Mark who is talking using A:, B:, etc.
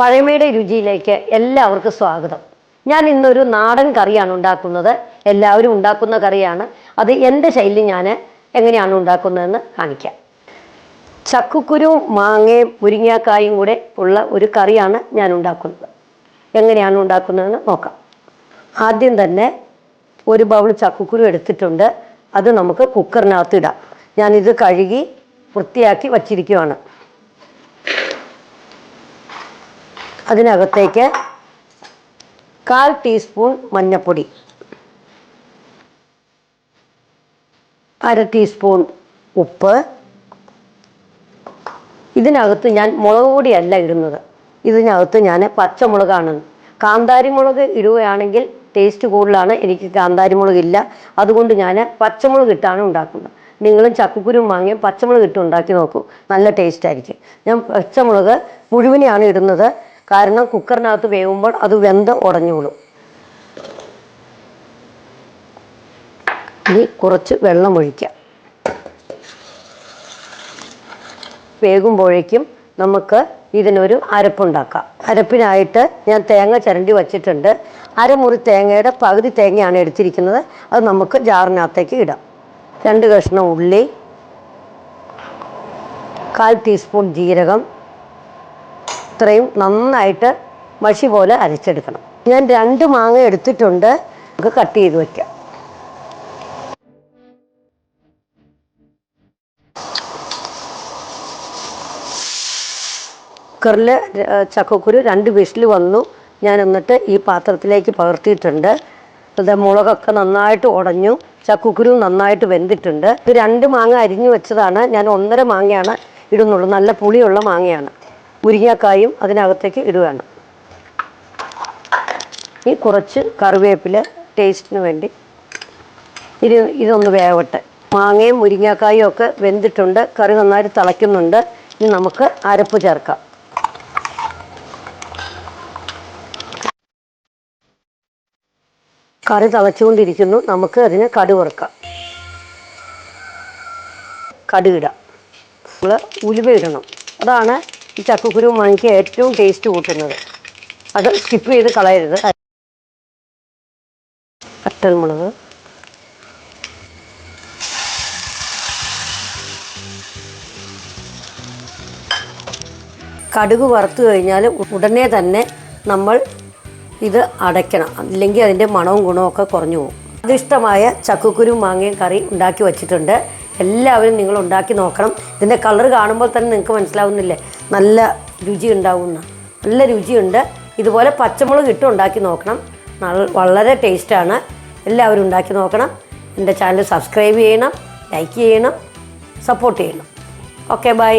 A: പഴമയുടെ രുചിയിലേക്ക് എല്ലാവർക്കും സ്വാഗതം. ഞാൻ ഇന്നൊരു നാടൻ കറിയാണ് ഉണ്ടാക്കുന്നത്. എല്ലാവരും ഉണ്ടാക്കുന്ന കറിയാണ്. അത് എന്റെ ശൈലി ഞാൻ എങ്ങനെയാണ് ഉണ്ടാക്കുന്നതെന്ന് കാണിക്കാം. ചക്കുക്കുരു മാങ്ങയും മുരിങ്ങാക്കായും കൂടെ ഉള്ള ഒരു കറിയാണ് ഞാൻ ഉണ്ടാക്കുന്നത്. എങ്ങനെയാണ് ഉണ്ടാക്കുന്നതെന്ന് നോക്കാം. ആദ്യം തന്നെ ഒരു ബൗൾ ചക്കുക്കുരു എടുത്തിട്ടുണ്ട്. അത് നമുക്ക് കുക്കറിനകത്ത് ഇടാം. ഞാനിത് കഴുകി വൃത്തിയാക്കി വച്ചിരിക്കുവാണ്. അതിനകത്തേക്ക് കാൽ ടീസ്പൂൺ മഞ്ഞൾപ്പൊടി അര ടീസ്പൂൺ ഉപ്പ്. ഇതിനകത്ത് ഞാൻ മുളക് പൊടിയല്ല ഇടുന്നത്. ഇതിനകത്ത് ഞാൻ പച്ചമുളകാണ്. കാന്താരി മുളക് ഇടുകയാണെങ്കിൽ ടേസ്റ്റ് കൂടുതലാണ്. എനിക്ക് കാന്താരി മുളക് ഇല്ല. അതുകൊണ്ട് ഞാൻ പച്ചമുളക് ഇട്ടാണ് ഉണ്ടാക്കുന്നത്. നിങ്ങളും ചക്കക്കുരും വാങ്ങി പച്ചമുളക് ഇട്ട് ഉണ്ടാക്കി നോക്കൂ. നല്ല ടേസ്റ്റ് ആയിരിക്കും. ഞാൻ പച്ചമുളക് മുഴുവനെയാണ് ഇടുന്നത്. കാരണം കുക്കറിനകത്ത് വേവുമ്പോൾ അത് വെന്ത് ഉടഞ്ഞോളും ഇനി കുറച്ച് വെള്ളം ഒഴിക്കാം വേകുമ്പോഴേക്കും നമുക്ക് ഇതിനൊരു അരപ്പുണ്ടാക്കാം അരപ്പിനായിട്ട് ഞാൻ തേങ്ങ ചിരണ്ടി വച്ചിട്ടുണ്ട്. അരമുറി തേങ്ങയുടെ പകുതി തേങ്ങയാണ് എടുത്തിരിക്കുന്നത്. അത് നമുക്ക് ജാറിനകത്തേക്ക് ഇടാം. രണ്ട് കഷ്ണം ഉള്ളി കാൽ ടീസ്പൂൺ ജീരകം ഇത്രയും നന്നായിട്ട് മഷി പോലെ അരച്ചെടുക്കണം. ഞാൻ രണ്ട് മാങ്ങ എടുത്തിട്ടുണ്ട്. നമുക്ക് കട്ട് ചെയ്ത് വയ്ക്കാം കുക്കറിൽ ചക്കക്കുരു രണ്ട് വിസിൽ വന്നു. ഞാൻ എന്നിട്ട് ഈ പാത്രത്തിലേക്ക് പകർത്തിയിട്ടുണ്ട്. അത് മുളകൊക്കെ നന്നായിട്ട് ഉടഞ്ഞു. ചക്കക്കുരു നന്നായിട്ട് വെന്തിട്ടുണ്ട്. ഇത് രണ്ട് മാങ്ങ അരിഞ്ഞു വെച്ചതാണ്. ഞാൻ ഒന്നര മാങ്ങയാണ് ഇടുന്നുള്ളൂ. നല്ല പുളിയുള്ള മാങ്ങയാണ്. മുരിങ്ങക്കായും അതിനകത്തേക്ക് ഇടുകയാണ്. ഈ കുറച്ച് കറിവേപ്പില ടേസ്റ്റിന് വേണ്ടി ഇത് ഇതൊന്ന് വേവട്ടെ. മാങ്ങയും മുരിങ്ങക്കായും ഒക്കെ വെന്തിട്ടുണ്ട്. കറി നന്നായിട്ട് തിളയ്ക്കുന്നുണ്ട്. ഇനി നമുക്ക് അരപ്പ് ചേർക്കാം. കറി തിളച്ചുകൊണ്ടിരിക്കുന്നു. നമുക്ക് അതിന് കടു വറുക്കാം. കടുകിടാം നമ്മൾ ഉലുവ ഇടണം. അതാണ് ഈ ചക്കക്കുരു മണിക്ക് ഏറ്റവും ടേസ്റ്റ് കൂട്ടുന്നത്. അത് സ്കിപ്പ് ചെയ്ത് കളയരുത്. കട്ടൽമുളക് കടുക് വറുത്ത് കഴിഞ്ഞാൽ ഉടനെ തന്നെ നമ്മൾ ഇത് അടയ്ക്കണം. അല്ലെങ്കിൽ അതിന്റെ മണവും ഗുണവും ഒക്കെ കുറഞ്ഞു പോകും. അതിഷ്ടമായ ചക്കക്കുരു മാങ്ങയും കറി ഉണ്ടാക്കി വച്ചിട്ടുണ്ട്. എല്ലാവരും നിങ്ങൾ ഉണ്ടാക്കി നോക്കണം. ഇതിന്റെ കളർ കാണുമ്പോൾ തന്നെ നിങ്ങൾക്ക് മനസ്സിലാവുന്നില്ലേ? നല്ല രുചി ഉണ്ടാവുന്ന. നല്ല രുചിയുണ്ട്. ഇതുപോലെ പച്ചമുളക് ഇട്ട് ഉണ്ടാക്കി നോക്കണം. വളരെ ടേസ്റ്റാണ് എല്ലാവരും ഉണ്ടാക്കി നോക്കണം. എന്റെ ചാനൽ സബ്സ്ക്രൈബ് ചെയ്യണം ലൈക്ക് ചെയ്യണം സപ്പോർട്ട് ചെയ്യണം. Okay bye